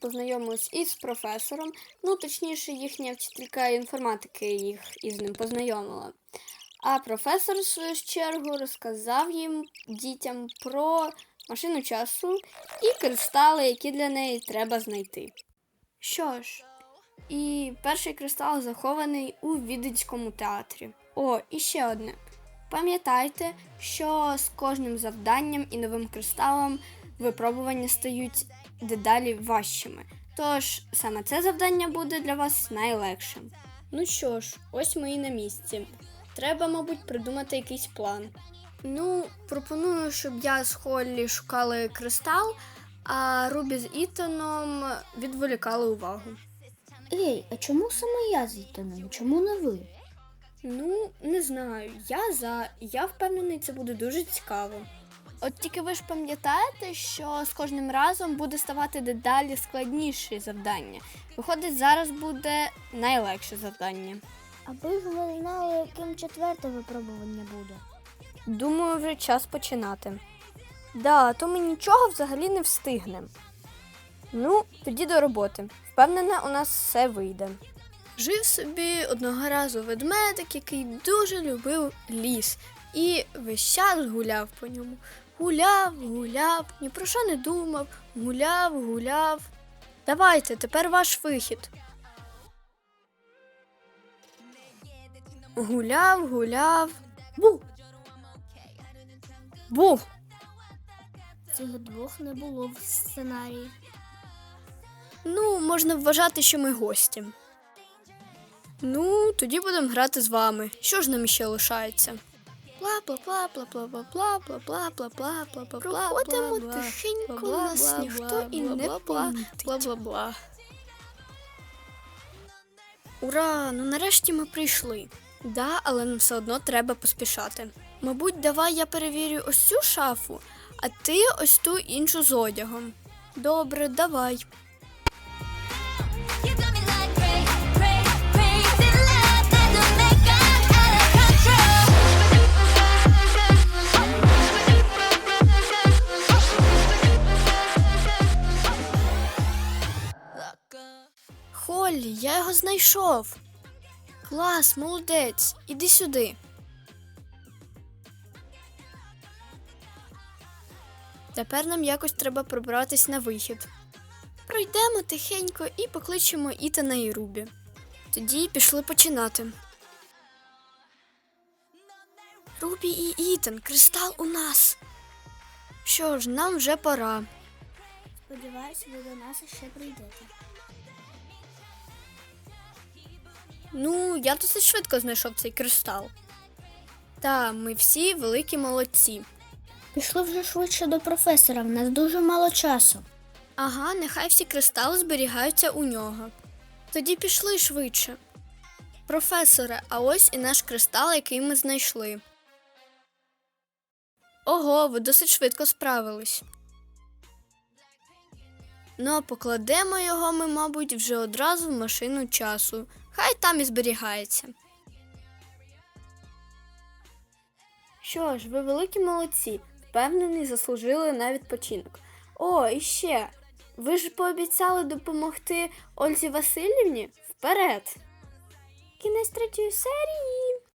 познайомились із професором. Ну, точніше, їхня вчителька інформатики їх із ним познайомила. А професор, в свою чергу, розказав їм дітям про машину часу і кристали, які для неї треба знайти. Що ж, і перший кристал захований у Віденському театрі. О, і ще одне. Пам'ятайте, що з кожним завданням і новим кристалом випробування стають дедалі важчими. Тож саме це завдання буде для вас найлегшим. Ну що ж, ось ми і на місці. Треба, мабуть, придумати якийсь план. Ну, пропоную, щоб я з Холлі шукали кристал, а Рубі з Ітаном відволікали увагу. Ей, а чому саме я з Ітаном? Чому не ви? Ну, не знаю. Я за. Я впевнений, це буде дуже цікаво. От тільки ви ж пам'ятаєте, що з кожним разом буде ставати дедалі складніше завдання. Виходить, зараз буде найлегше завдання. Аби ж ви знали, яким четверте випробування буде. Думаю, вже час починати. Да, то ми нічого взагалі не встигнемо. Ну, тоді до роботи. Впевнена, у нас все вийде. Жив собі одного разу ведмедик, який дуже любив ліс, і весь час гуляв по ньому. Гуляв, гуляв, ні про що не думав, гуляв, гуляв. Давайте, тепер ваш вихід. Гуляв, гуляв. Був. Був. Цих двох не було в сценарії. Ну, можна вважати, що ми гості. Ну, тоді будемо грати з вами. Що ж нам іще лишається? Проходимо тихенько, нас ніхто і не. Бла-бла-бла. Ура! Ну нарешті ми прийшли. Да, але нам все одно треба поспішати. Мабуть, давай я перевірю ось цю шафу, а ти ось ту іншу з одягом. Добре, давай. Холлі, я його знайшов. Клас, молодець. Іди сюди. Тепер нам якось треба пробратись на вихід. Пройдемо тихенько і покличемо Ітана і Рубі. Тоді пішли починати. Рубі і Ітан, кристал у нас. Що ж, нам вже пора. Сподіваюся, ви до нас ще прийдете. Ну, я досить швидко знайшов цей кристал. Та, ми всі великі молодці. Пішли вже швидше до професора, в нас дуже мало часу. Ага, нехай всі кристали зберігаються у нього. Тоді пішли швидше. Професоре, а ось і наш кристал, який ми знайшли. Ого, ви досить швидко справились. Ну, а покладемо його ми, мабуть, вже одразу в машину часу. Хай там і зберігається. Що ж, ви великі молодці. Впевнений, заслужили на відпочинок. О, і ще. Ви ж пообіцяли допомогти Ользі Васильівні? Вперед! Кінець третьої серії.